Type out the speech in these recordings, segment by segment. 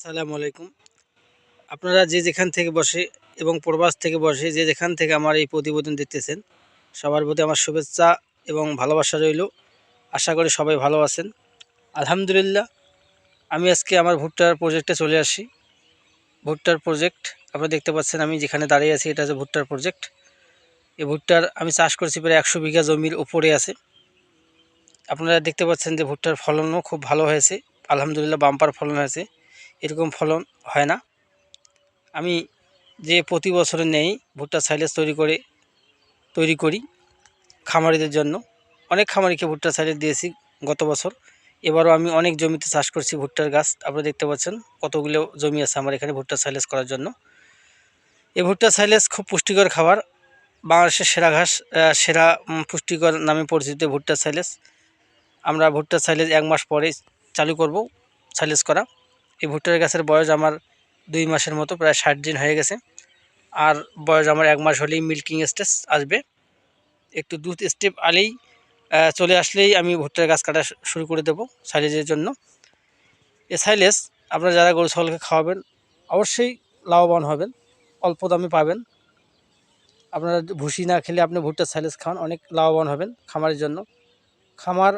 আসসালামু আলাইকুম। আপনারা যে যেখান থেকে বসে এবং প্রবাস থেকে বসে যে যেখান থেকে আমার এই প্রতিবেদন দেখতেছেন, সবার প্রতি আমার শুভেচ্ছা এবং ভালোবাসা রইল। আশা করি সবাই ভালো আছেন। আলহামদুলিল্লাহ, আমি আজকে আমার ভুট্টার প্রজেক্টে চলে আসি। ভুট্টার প্রজেক্ট আপনারা দেখতে পাচ্ছেন আমি যেখানে দাঁড়িয়ে আছি, এটা হচ্ছে ভুট্টার প্রজেক্ট এই ভুট্টার আমি চাষ করছি প্রায় একশো বিঘা জমির উপরে আছে। আপনারা দেখতে পাচ্ছেন যে ভুট্টার ফলনও খুব ভালো হয়েছে। আলহামদুলিল্লাহ, বাম্পার ফলন হয়েছে। এরকম ফলন হয় না। আমি যে প্রতি বছরে নেই ভুট্টা সাইলেজ তৈরি করে, তৈরি করি খামারিদের জন্য। অনেক খামারিকে ভুট্টা সাইলেজ দিয়েছি গত বছর। এবারও আমি অনেক জমিতে চাষ করছি ভুট্টার গাছ। আপনারা দেখতে পাচ্ছেন কতগুলো জমি আছে আমার এখানে ভুট্টা সাইলেজ করার জন্য। এই ভুট্টা সাইলেজ খুব পুষ্টিকর খাবার। বাংলাদেশের সেরা ঘাস সেরা পুষ্টিকর নামে পরিচিত ভুট্টা সাইলেজ। আমরা ভুট্টা সাইলেজ এক মাস পরে চালু করব সাইলেজ করা। এই ভুট্টার গাছের বয়স আমার দুই মাসের মতো, প্রায় ষাট দিন হয়ে গেছে। আর বয়স আমার এক মাস হলেই মিল্কিং স্টেজ আসবে। একটু দুধ স্টেপ আলেই চলে আসলেই আমি ভুট্টার গাছ কাটা শুরু করে দেবো সাইলেজের জন্য। এ সাইলেজ আপনারা যারা গরু, ছাগলকে খাওয়াবেন, অবশ্যই লাভবান হবেন, অল্প দামে পাবেন। আপনারা ভুসি না খেলে আপনি ভুট্টার সাইলেজ খান অনেক লাভবান হবেন খামারের জন্য। খামার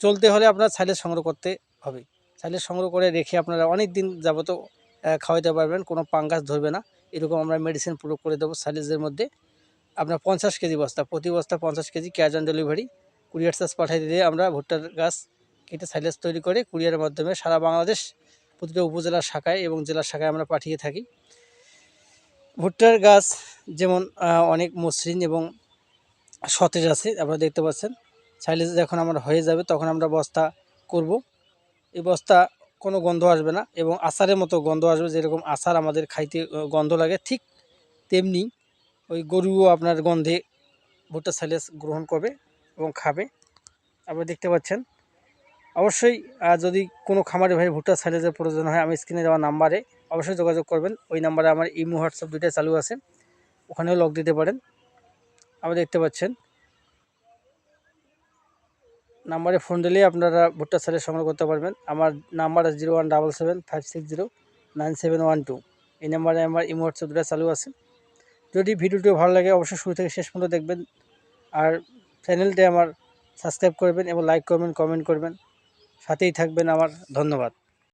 চলতে হলে আপনার সাইলেজ সংগ্রহ করতে হবে। সাইলেজ সংগ্রহ করে রেখে আপনারা অনেক দিন যাবত আহ, খাওয়াতে পারবেন কোনো পাঙ্গাস ধরবে না। এরকম আমরা মেডিসিন প্রয়োগ করে দেবো সাইলেজের মধ্যে। আপনার পঞ্চাশ কেজি বস্তা প্রতি বস্তা পঞ্চাশ kg cash on delivery courier charge পাঠিয়ে দিয়ে আমরা ভুট্টার গাছ কেটে সাইলেজ তৈরি করে কুরিয়ারের মাধ্যমে সারা বাংলাদেশ প্রতিটা উপজেলার শাখায় এবং জেলার শাখায় আমরা পাঠিয়ে থাকি। ভুট্টার গাছ যেমন অনেক মসৃণ এবং সতেজ আছে আপনারা দেখতে পাচ্ছেন। সাইলেজ যখন আমার হয়ে যাবে তখন আমরা বস্তা করব। এই বস্তা কোনো গন্ধ আসবে না এবং আচারের মতো গন্ধ আসবে যেরকম আচার আমাদের খাইতে গন্ধ লাগে, ঠিক তেমনি ওই গরুও আপনার গন্ধে ভুট্টা সাইলেস গ্রহণ করবে এবং খাবে। আপনারা দেখতে পাচ্ছেন। অবশ্যই যদি কোনো খামারে ভাই ভুট্টা সাইলেজের প্রয়োজন হয়, আমি স্ক্রিনে দেওয়া নাম্বারে অবশ্যই যোগাযোগ করবেন। ওই নাম্বারে আমার ইমো, হোয়াটসঅ্যাপ দুইটাই চালু আছে। ওখানেও লক দিতে পারেন। আপনারা দেখতে পাচ্ছেন নাম্বারে ফোন দিলেই আপনারা ভুট্টা সারের সংগ্রহ করতে পারবেন। আমার number zero one double seven five six zero nine seven one two. এই নাম্বারে আমার ইমো হোয়াটসঅ্যাপ দুটা চালু আছে। যদি ভিডিওটি ভালো লাগে, অবশ্যই শুরু থেকে শেষ পর্যন্ত দেখবেন। আর চ্যানেলটি আমার সাবস্ক্রাইব করবেন এবং লাইক করবেন, কমেন্ট করবেন। সাথেই থাকবেন আমার। ধন্যবাদ।